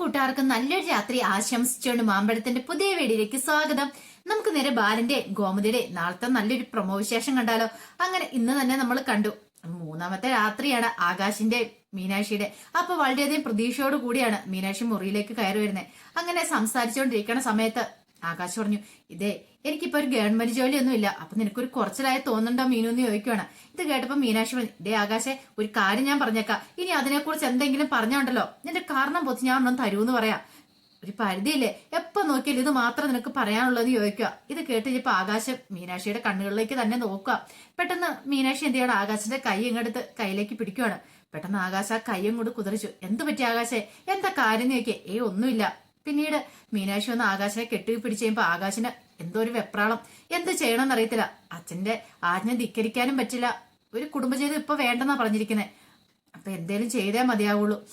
കൂട്ടുകാർക്ക് നല്ലൊരു രാത്രി ആശംസിച്ചുകൊണ്ട് മാമ്പഴത്തിന്റെ പുതിയ വീഡിയോയിലേക്ക് സ്വാഗതം. നമുക്ക് നേരെ ബാലന്റെ ഗോമതിയുടെ നാളത്തെ നല്ലൊരു പ്രൊമോ വിശേഷം കണ്ടാലോ? അങ്ങനെ ഇന്ന് തന്നെ നമ്മൾ കണ്ടു. മൂന്നാമത്തെ രാത്രിയാണ് ആകാശിന്റെ മീനാക്ഷിയുടെ. അപ്പൊ വളരെയധികം പ്രതീക്ഷയോട് കൂടിയാണ് മീനാക്ഷി മുറിയിലേക്ക് കയറി വരുന്നത്. അങ്ങനെ സംസാരിച്ചുകൊണ്ടിരിക്കുന്ന സമയത്ത് ആകാശ് പറഞ്ഞു ഇതേ എനിക്കിപ്പോ ഒരു ഗവൺമെന്റ് ജോലിയൊന്നും ഇല്ല അപ്പൊ നിനക്കൊരു കുറച്ചിലായ തോന്നുന്നുണ്ടോ മീനു എന്ന് ചോദിക്കുവാണ്. ഇത് കേട്ടപ്പോ മീനാക്ഷി പറഞ്ഞു ഇതേ ആകാശെ ഒരു കാര്യം ഞാൻ പറഞ്ഞേക്കാം. ഇനി അതിനെക്കുറിച്ച് എന്തെങ്കിലും പറഞ്ഞോണ്ടല്ലോ. നിന്റെ കാരണം പൊത്തി ഞാൻ ഒന്നും തരൂന്ന് പറയാം. ഒരു പരിധിയില്ലേ? എപ്പോ നോക്കിയാലും ഇത് മാത്രം നിനക്ക് പറയാനുള്ളത് ചോദിക്കുക. ഇത് കേട്ട് ഇപ്പൊ ആകാശം മീനാക്ഷിയുടെ കണ്ണുകളിലേക്ക് തന്നെ നോക്കുക. പെട്ടെന്ന് മീനാക്ഷി എന്ത് ചെയ്യണം? ആകാശിന്റെ കൈ ഇങ്ങെടുത്ത് കയ്യിലേക്ക് പിടിക്കുവാണ്. പെട്ടെന്ന് ആകാശ ആ കൈയും കൊണ്ട് കുതിരിച്ചു എന്ത് പറ്റി ആകാശെ? എന്താ കാര്യം നോക്കിയേ ഏ ഒന്നുമില്ല. പിന്നീട് മീനാക്ഷി ഒന്ന് ആകാശനെ കെട്ടി പിടിച്ച് കഴിയുമ്പോ ആകാശന് എന്തോ ഒരു വെപ്രാളം. എന്ത് ചെയ്യണമെന്ന് അറിയത്തില്ല. അച്ഛന്റെ ആജ്ഞ ധിക്കരിക്കാനും പറ്റില്ല. ഒരു കുടുംബജീവിതം ഇപ്പൊ വേണ്ടെന്നാ പറഞ്ഞിരിക്കുന്നത് അപ്പൊ എന്തേലും ചെയ്തേ മതിയാവുള്ളൂ.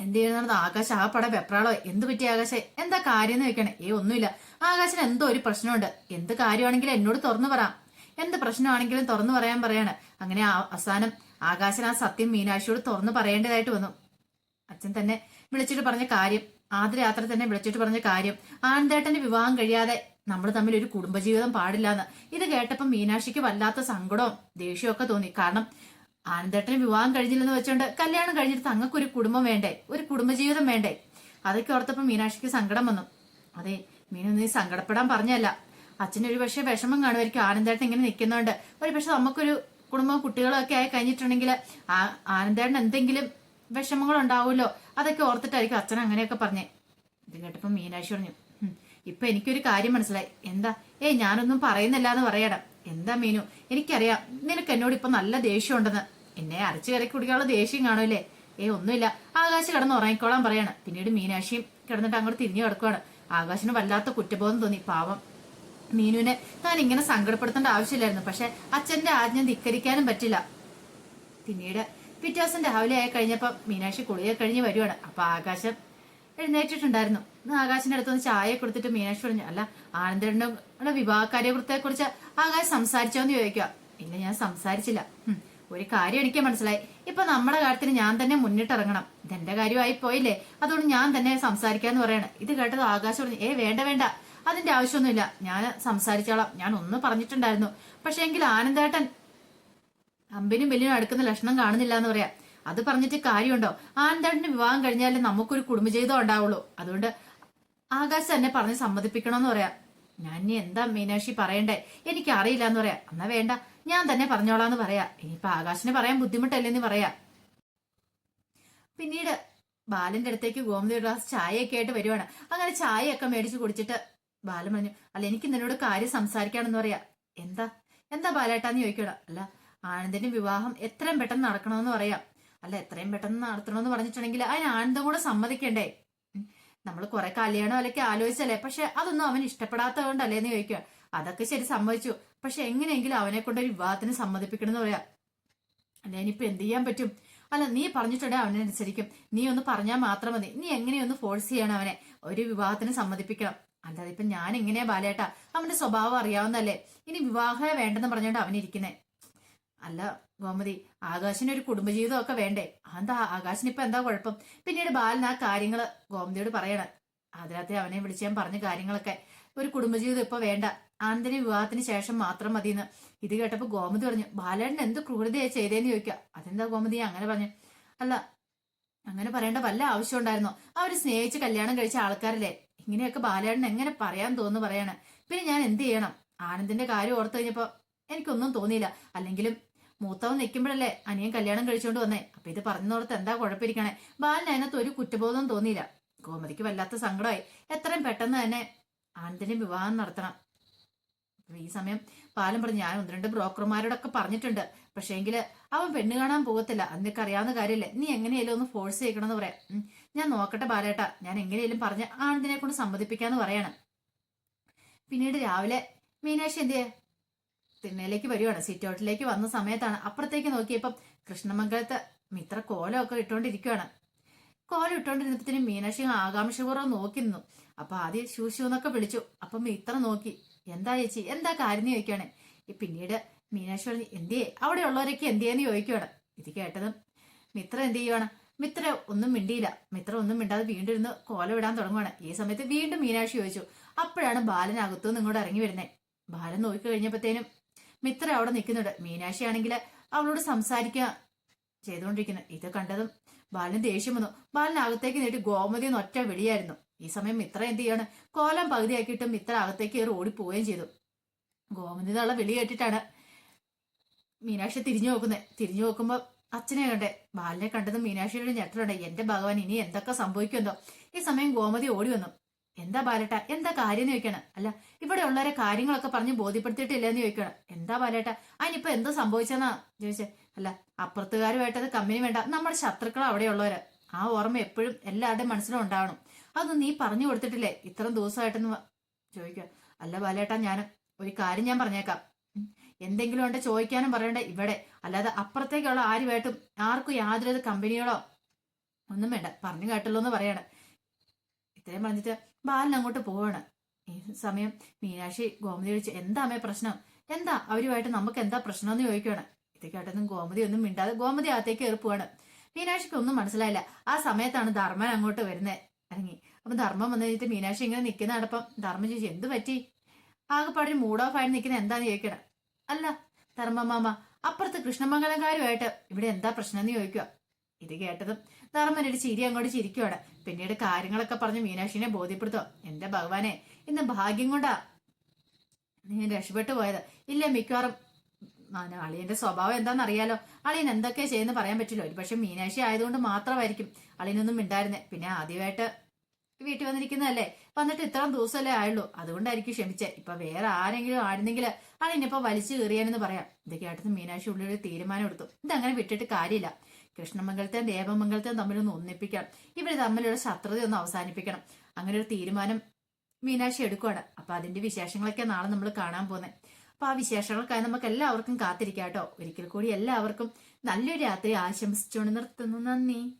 എന്ത് ചെയ്യുന്നത് ആകാശ ആ പടം വെപ്രാളോ? എന്ത് പറ്റി ആകാശെ? എന്താ കാര്യം എന്ന് വെക്കണേ ഏ ഒന്നുമില്ല. ആകാശന് എന്തോ ഒരു പ്രശ്നമുണ്ട്. എന്ത് കാര്യമാണെങ്കിലും എന്നോട് തുറന്നു പറ. എന്ത് പ്രശ്നമാണെങ്കിലും തുറന്നു പറയാൻ പറയാണ്. അങ്ങനെ അവസാനം ആകാശൻ ആ സത്യം മീനാക്ഷിയോട് തുറന്നു പറയേണ്ടതായിട്ട് വന്നു. അച്ഛൻ തന്നെ വിളിച്ചിട്ട് പറഞ്ഞ കാര്യം ആദ്യ രാത്രി തന്നെ വിളിച്ചിട്ട് പറഞ്ഞ കാര്യം ആനന്ദേട്ടന്റെ വിവാഹം കഴിയാതെ നമ്മൾ തമ്മിൽ ഒരു കുടുംബജീവിതം പാടില്ലാന്ന് ഇത് കേട്ടപ്പോൾ മീനാക്ഷിക്ക് വല്ലാത്ത സങ്കടവും ദേഷ്യവും ഒക്കെ തോന്നി. കാരണം ആനന്ദേട്ടന് വിവാഹം കഴിഞ്ഞില്ലെന്ന് വെച്ചോണ്ട് കല്യാണം കഴിഞ്ഞിട്ട് തങ്ങൾക്ക് ഒരു കുടുംബം വേണ്ടേ? ഒരു കുടുംബജീവിതം വേണ്ടേ? അതൊക്കെ ഓർത്തപ്പോൾ മീനാക്ഷിക്ക് സങ്കടം വന്നു. അതെ മീനു നീ സങ്കടപ്പെടാൻ പറഞ്ഞല്ല. അച്ഛനൊരു പക്ഷേ വിഷമം കാണുമായിരിക്കും ആനന്ദേട്ടൻ ഇങ്ങനെ നിൽക്കുന്നുണ്ട് ഒരു പക്ഷെ നമുക്കൊരു കുടുംബം കുട്ടികളും ഒക്കെ ആയി കഴിഞ്ഞിട്ടുണ്ടെങ്കിൽ ആനന്ദേട്ടൻ എന്തെങ്കിലും വിഷമങ്ങൾ ഉണ്ടാവുമല്ലോ. അതൊക്കെ ഓർത്തിട്ടായിരിക്കും അച്ഛൻ അങ്ങനെയൊക്കെ പറഞ്ഞേ. ഇത് കേട്ടപ്പോ മീനാക്ഷി പറഞ്ഞു "ഹും, ഇപ്പൊ എനിക്കൊരു കാര്യം മനസ്സിലായി. എന്താ? ഏയ് ഞാനൊന്നും പറയുന്നില്ല എന്ന് പറയണം. എന്താ മീനു? എനിക്കറിയാം നിനക്ക് എന്നോട് ഇപ്പൊ നല്ല ദേഷ്യം ഉണ്ടെന്ന് എന്നെ അരച്ചു കരക്കി കുടിക്കാനുള്ള ദേഷ്യം കാണൂലേ ഏയ് ഒന്നുമില്ല. ആകാശ് കിടന്ന് ഉറങ്ങിക്കോളാൻ പറയാണ്. പിന്നീട് മീനാക്ഷിയും കിടന്നിട്ട് അങ്ങോട്ട് തിരിഞ്ഞു കിടക്കുവാണ്. ആകാശിന് വല്ലാത്ത കുറ്റബോധം തോന്നി. പാവം മീനുവിനെ താൻ ഇങ്ങനെ സങ്കടപ്പെടുത്തേണ്ട ആവശ്യമില്ലായിരുന്നു. പക്ഷെ അച്ഛന്റെ ആജ്ഞ ധിക്കരിക്കാനും പറ്റില്ല. പിന്നീട് പിറ്റേ ദിവസം രാവിലെ ആയി കഴിഞ്ഞപ്പോ മീനാക്ഷി കുളിയെ കഴിഞ്ഞ് വരുവാണ്. അപ്പൊ ആകാശം എഴുന്നേറ്റിട്ടുണ്ടായിരുന്നു. ഇന്ന് ആകാശിന്റെ അടുത്ത് വന്ന് ചായ കൊടുത്തിട്ട് മീനാക്ഷി പറഞ്ഞു അല്ല ആനന്ദന്റെ വിവാഹ കാര്യത്തെ കുറിച്ച് ആകാശ് സംസാരിച്ചോന്ന് ചോദിക്കുക ഇല്ല ഞാൻ സംസാരിച്ചില്ല. ഒരു കാര്യം എനിക്ക് മനസ്സിലായി. ഇപ്പൊ നമ്മുടെ കാര്യത്തിന് ഞാൻ തന്നെ മുന്നിട്ടിറങ്ങണം. ഇതെന്റെ കാര്യമായി പോയില്ലേ? അതുകൊണ്ട് ഞാൻ തന്നെ സംസാരിക്കാന്ന് പറയണം. ഇത് കേട്ടത് ആകാശം പറഞ്ഞു ഏ വേണ്ട വേണ്ട. അതിന്റെ ആവശ്യമൊന്നുമില്ല. ഞാൻ സംസാരിച്ചോളാം. ഞാൻ ഒന്ന് പറഞ്ഞിട്ടുണ്ടായിരുന്നു. പക്ഷെ എങ്കിൽ ആനന്ദേട്ടൻ അമ്പിനും വലിയ അടുക്കുന്ന ലക്ഷണം കാണുന്നില്ല എന്ന് പറയാം. അത് പറഞ്ഞിട്ട് കാര്യമുണ്ടോ? ആനന്ദേട്ടന് വിവാഹം കഴിഞ്ഞാലേ നമുക്കൊരു കുടുംബജീവിതം ഉണ്ടാവുള്ളൂ. അതുകൊണ്ട് ആകാശ് തന്നെ പറഞ്ഞ് സമ്മതിപ്പിക്കണമെന്ന് പറയാം. ഞാൻ ഇനി എന്താ മീനാക്ഷി പറയണ്ടേ? എനിക്ക് അറിയില്ല എന്ന് പറയാ. എന്നാ വേണ്ട. ഞാൻ തന്നെ പറഞ്ഞോളാന്ന് പറയാ. ഇനിയിപ്പൊ ആകാശിനെ പറയാൻ ബുദ്ധിമുട്ടല്ലെന്ന് പറയാ. പിന്നീട് ബാലന്റെ അടുത്തേക്ക് ഗോമതി ഒരു ഗ്ലാസ് ചായയൊക്കെ ആയിട്ട് വരുവാണ്. അങ്ങനെ ചായയൊക്കെ മേടിച്ച് കുടിച്ചിട്ട് ബാലൻ പറഞ്ഞു അല്ല എനിക്ക് നിന്നോട് കാര്യം സംസാരിക്കാണെന്ന് പറയാ. എന്താ? എന്താ ബാലേട്ടാന്ന് ചോദിക്കണം അല്ല ആനന്ദിന്റെ വിവാഹം എത്രയും പെട്ടെന്ന് നടക്കണമെന്ന് പറയാം. അല്ല എത്രയും പെട്ടെന്ന് നടത്തണമെന്ന് പറഞ്ഞിട്ടുണ്ടെങ്കിൽ അതിന് ആനന്ദം കൂടെ സമ്മതിക്കണ്ടേ? നമ്മൾ കുറെ കല്യാണം അല്ലെങ്കിൽ ആലോചിച്ചല്ലേ? പക്ഷെ അതൊന്നും അവൻ ഇഷ്ടപ്പെടാത്തത് കൊണ്ടല്ലേ എന്ന് ചോദിക്കുക. അതൊക്കെ ശരി സമ്മതിച്ചു. പക്ഷെ എങ്ങനെയെങ്കിലും അവനെ കൊണ്ട് ഒരു വിവാഹത്തിന് സമ്മതിപ്പിക്കണം എന്ന് പറയാം. അല്ലെ ഇനിയിപ്പോ എന്ത് ചെയ്യാൻ പറ്റും? അല്ല നീ പറഞ്ഞിട്ടുണ്ടെ അവനനുസരിക്കും. നീ ഒന്ന് പറഞ്ഞാൽ മാത്രം മതി. നീ എങ്ങനെയൊന്ന് ഫോഴ്സ് ചെയ്യണം അവനെ? ഒരു വിവാഹത്തിന് സമ്മതിപ്പിക്കണം. അല്ലാതെ ഇപ്പൊ ഞാൻ എങ്ങനെയാ ബാലേട്ടാ? അവന്റെ സ്വഭാവം അറിയാവുന്നല്ലേ ഇനി വിവാഹമേ വേണ്ടെന്ന് പറഞ്ഞോണ്ട് അവനിരിക്കുന്നേ. അല്ല ഗോമതി ആകാശിന് ഒരു കുടുംബജീവിതം ഒക്കെ വേണ്ടേ? എന്താ ആകാശിന് ഇപ്പൊ എന്താ കുഴപ്പം? പിന്നീട് ബാലൻ ആ കാര്യങ്ങൾ ഗോമതിയോട് പറയണം. അതിനകത്ത് അവനെ വിളിച്ച് ഞാൻ പറഞ്ഞ കാര്യങ്ങളൊക്കെ. ഒരു കുടുംബജീവിതം ഇപ്പൊ വേണ്ട. ആനന്ദിന് വിവാഹത്തിന് ശേഷം മാത്രം മതിയെന്ന്. ഇത് കേട്ടപ്പോ ഗോമതി പറഞ്ഞു ബാലേട്ടൻ എന്ത് ക്രൂരതയാ ചെയ്തേന്ന് ചോദിക്കുക അതെന്താ ഗോമതി? അങ്ങനെ പറഞ്ഞു. അല്ല അങ്ങനെ പറയേണ്ട വല്ല ആവശ്യം ഉണ്ടായിരുന്നോ? അവർ സ്നേഹിച്ച് കല്യാണം കഴിച്ച ആൾക്കാരല്ലേ? ഇങ്ങനെയൊക്കെ ബാലേട്ടൻ എങ്ങനെ പറയാൻ തോന്നുന്നു പറയാണ്. പിന്നെ ഞാൻ എന്ത് ചെയ്യണം? ആനന്ദിന്റെ കാര്യം ഓർത്തു കഴിഞ്ഞപ്പോ എനിക്കൊന്നും തോന്നിയില്ല. അല്ലെങ്കിലും മൂത്തവൻ നിൽക്കുമ്പോഴല്ലേ അനിയൻ കല്യാണം കഴിച്ചുകൊണ്ട് വന്നേ? അപ്പൊ ഇത് പറഞ്ഞോർത്ത് എന്താ കുഴപ്പമിരിക്കണേ? ബാലിന് അതിനകത്ത് ഒരു കുറ്റബോധം തോന്നിയില്ല. ഗോമതിക്ക് വല്ലാത്ത സങ്കടമായി. എത്രയും പെട്ടെന്ന് തന്നെ ആനന്ദിന്റെ വിവാഹം നടത്തണം. ഈ സമയം പാലം പറഞ്ഞു ഞാൻ ഒന്ന് രണ്ട് ബ്രോക്കർമാരോടൊക്കെ പറഞ്ഞിട്ടുണ്ട്. പക്ഷേ എങ്കിൽ അവൻ പെണ്ണ് കാണാൻ പോകത്തില്ല. അതിനൊക്കെ അറിയാവുന്ന കാര്യമല്ലേ നീ എങ്ങനെയല്ലോ ഒന്ന് ഫോഴ്സ് ചെയ്യണമെന്ന് പറയാം. ഞാൻ നോക്കട്ടെ ബാലേട്ടാ. ഞാൻ എങ്ങനെയെങ്കിലും പറഞ്ഞ് ആനന്ദിനെ കൊണ്ട് സമ്മതിപ്പിക്കാന്ന് പറയാണ്. പിന്നീട് രാവിലെ മീനാക്ഷി എന്ത് തിണ്ണയിലേക്ക് വരുവാണ് സിറ്റ് ഔട്ടിലേക്ക് വന്ന സമയത്താണ്. അപ്പുറത്തേക്ക് നോക്കിയപ്പം കൃഷ്ണമംഗലത്ത് മിത്ര കോലമൊക്കെ ഇട്ടുകൊണ്ടിരിക്കുവാണ് കോലം ഇട്ടുകൊണ്ടിരുന്നപ്പത്തിന് മീനാക്ഷി ആകാംക്ഷപൂർവം നോക്കി നിന്നു. അപ്പൊ ആദ്യം ശൂശു എന്നൊക്കെ വിളിച്ചു. അപ്പൊ മിത്ര നോക്കി. എന്താ ചേച്ചി? എന്താ കാര്യം ചോദിക്കുകയാണ്. പിന്നീട് മീനാക്ഷി പറഞ്ഞു എന്തേ അവിടെ ഉള്ളവരൊക്കെ എന്തേന്ന് ചോദിക്കുകയാണ്. ഇത് കേട്ടതും മിത്ര എന്ത് ചെയ്യുവാണ്? മിത്ര ഒന്നും മിണ്ടിയില്ല. മിത്ര ഒന്നും മിണ്ടാതെ വീണ്ടും ഇരുന്ന് കോല ഇടാൻ തുടങ്ങുവാണ്. ഈ സമയത്ത് വീണ്ടും മീനാക്ഷി ചോദിച്ചു അപ്പോഴാണ് ബാലൻ അകത്തുനിന്ന് ഇങ്ങോട്ട് ഇറങ്ങി വരുന്നത് ബാലൻ നോക്കി കഴിഞ്ഞപ്പോഴത്തേനും മിത്ര അവിടെ നിൽക്കുന്നുണ്ട്. മീനാക്ഷി ആണെങ്കിൽ അവളോട് സംസാരിക്കുക ചെയ്തുകൊണ്ടിരിക്കുന്നു. ഇത് കണ്ടതും ബാലൻ ദേഷ്യം വന്നു. ബാലൻ അകത്തേക്ക് നീട്ടി ഗോമതി എന്ന് ഒറ്റ വിളിയായിരുന്നു. ഈ സമയം മിത്ര എന്ത് ചെയ്യാണ്? കോലം പകുതിയാക്കിയിട്ട് മിത്ര അകത്തേക്ക് കയറി ഓടിപ്പോവുകയും ചെയ്തു. ഗോമതി എന്നുള്ള വിളി കേട്ടിട്ടാണ് മീനാക്ഷി തിരിഞ്ഞു നോക്കുന്നത്. തിരിഞ്ഞു നോക്കുമ്പോൾ അച്ഛനെ കണ്ടേ. ബാലിനെ കണ്ടതും മീനാക്ഷിയുടെ ഞെട്ടലുണ്ട്. എന്റെ ഭഗവാൻ ഇനി എന്തൊക്കെ സംഭവിക്കുമെന്നോ? ഈ സമയം ഗോമതി ഓടി വന്നു. എന്താ ബാലേട്ട? എന്താ കാര്യം എന്ന് ചോദിക്കണം. അല്ല ഇവിടെ ഉള്ളവരെ കാര്യങ്ങളൊക്കെ പറഞ്ഞ് ബോധ്യപ്പെടുത്തിയിട്ടില്ല എന്ന് ചോദിക്കണം. എന്താ ബാലേട്ട? അതിനിപ്പോ എന്തോ സംഭവിച്ചെന്നാ ചോദിച്ചേ. അല്ല അപ്പുറത്തുകാരുമായിട്ട് അത് കമ്പനി വേണ്ട. നമ്മുടെ ശത്രുക്കൾ അവിടെയുള്ളവര്. ആ ഓർമ്മ എപ്പോഴും എല്ലാവരുടെയും മനസ്സിലും ഉണ്ടാവണം. അതൊന്നും നീ പറഞ്ഞു കൊടുത്തിട്ടില്ലേ? ഇത്രയും ദിവസമായിട്ടെന്ന് ചോദിക്ക ചോദിക്കുക. അല്ല ബാലേട്ട ഞാൻ ഒരു കാര്യം ഞാൻ പറഞ്ഞേക്കാം. എന്തെങ്കിലും ഉണ്ട് ചോദിക്കാനും പറയണ്ട ഇവിടെ. അല്ലാതെ അപ്പുറത്തേക്കുള്ള ആരുമായിട്ടും ആർക്കും യാതൊരു കമ്പനികളോ ഒന്നും വേണ്ട. പറഞ്ഞു കേട്ടല്ലോ എന്ന് പറയണം. ഇത്രയും പറഞ്ഞിട്ട് ബാലൻ അങ്ങോട്ട് പോവാണ്. ഈ സമയം മീനാക്ഷി ഗോമതി ചോദിച്ചു എന്താ അമ്മേ പ്രശ്നം? എന്താ? അവരുമായിട്ട് നമുക്ക് എന്താ പ്രശ്നം എന്ന് ചോദിക്കുകയാണ് ഇത് കേട്ടതും ഗോമതി ഒന്നും മിണ്ടാതെ ഗോമതി അകത്തേക്ക് ഏർപ്പുവാണ് മീനാക്ഷിക്ക് ഒന്നും മനസ്സിലായില്ല. ആ സമയത്താണ് ധർമ്മൻ അങ്ങോട്ട് വരുന്നത് ഇറങ്ങി. അപ്പൊ ധർമ്മം വന്നു കഴിഞ്ഞിട്ട് മീനാക്ഷി ഇങ്ങനെ നിൽക്കുന്ന അടപ്പം ധർമ്മം ചോദിച്ചു എന്ത് പറ്റി? ആകെപ്പാടി മൂഡ് ഓഫ് ആയിട്ട് നിൽക്കുന്ന എന്താന്ന് ചോദിക്കണം അല്ല ധർമ്മമാമ അപ്പുറത്ത് കൃഷ്ണമംഗലംകാരുമായിട്ട് ഇവിടെ എന്താ പ്രശ്നം എന്ന് ചോദിക്കുക ഇത് കേട്ടതും ധർമ്മനൊരു ചിരി അങ്ങോട്ട് ചിരിക്കുവാണ്. പിന്നീട് കാര്യങ്ങളൊക്കെ പറഞ്ഞ് മീനാക്ഷിനെ ബോധ്യപ്പെടുത്തോ എന്റെ ഭഗവാനെ ഇന്ന് ഭാഗ്യം കൊണ്ടാ നീ രക്ഷപ്പെട്ടു പോയത്. ഇല്ല മിക്കവാറും. അളിയന്റെ സ്വഭാവം എന്താണെന്ന് അറിയാലോ അളിയൻ എന്തൊക്കെയാ ചെയ്യുന്ന പറയാൻ പറ്റില്ല. ഒരു പക്ഷെ മീനാക്ഷി ആയതുകൊണ്ട് മാത്രമായിരിക്കും അളിയനൊന്നും മിണ്ടായിരുന്നേ. പിന്നെ ആദ്യമായിട്ട് വീട്ടിൽ വന്നിരിക്കുന്നതല്ലേ? വന്നിട്ട് ഇത്രയും ദിവസമല്ലേ ആയുള്ളൂ. അതുകൊണ്ടായിരിക്കും ക്ഷമിച്ചേ. ഇപ്പൊ വേറെ ആരെങ്കിലും ആയിരുന്നെങ്കിൽ അളിയനിപ്പോ വലിച്ചു കയറിയാനെന്ന് പറയാം. ഇതൊക്കെ കേട്ടത് മീനാക്ഷി ഉള്ളിലൊരു തീരുമാനം എടുത്തു. ഇതങ്ങനെ വിട്ടിട്ട് കാര്യമില്ല. കൃഷ്ണമംഗലത്തെയും ദേവമംഗലത്തെയും തമ്മിലൊന്ന് ഒന്നിപ്പിക്കണം. ഇവർ തമ്മിലുള്ള ശത്രുത ഒന്ന് അവസാനിപ്പിക്കണം. അങ്ങനെ ഒരു തീരുമാനം മീനാക്ഷി എടുക്കുവാണ്. അപ്പൊ അതിന്റെ വിശേഷങ്ങളൊക്കെ നാളെ നമ്മൾ കാണാൻ പോകുന്നത് അപ്പൊ ആ വിശേഷങ്ങൾക്കായി നമുക്ക് എല്ലാവർക്കും കാത്തിരിക്കാം കേട്ടോ. ഒരിക്കൽ കൂടി എല്ലാവർക്കും നല്ലൊരു രാത്രി ആശംസിച്ചുകൊണ്ട് നിർത്തുന്നു. നന്ദി.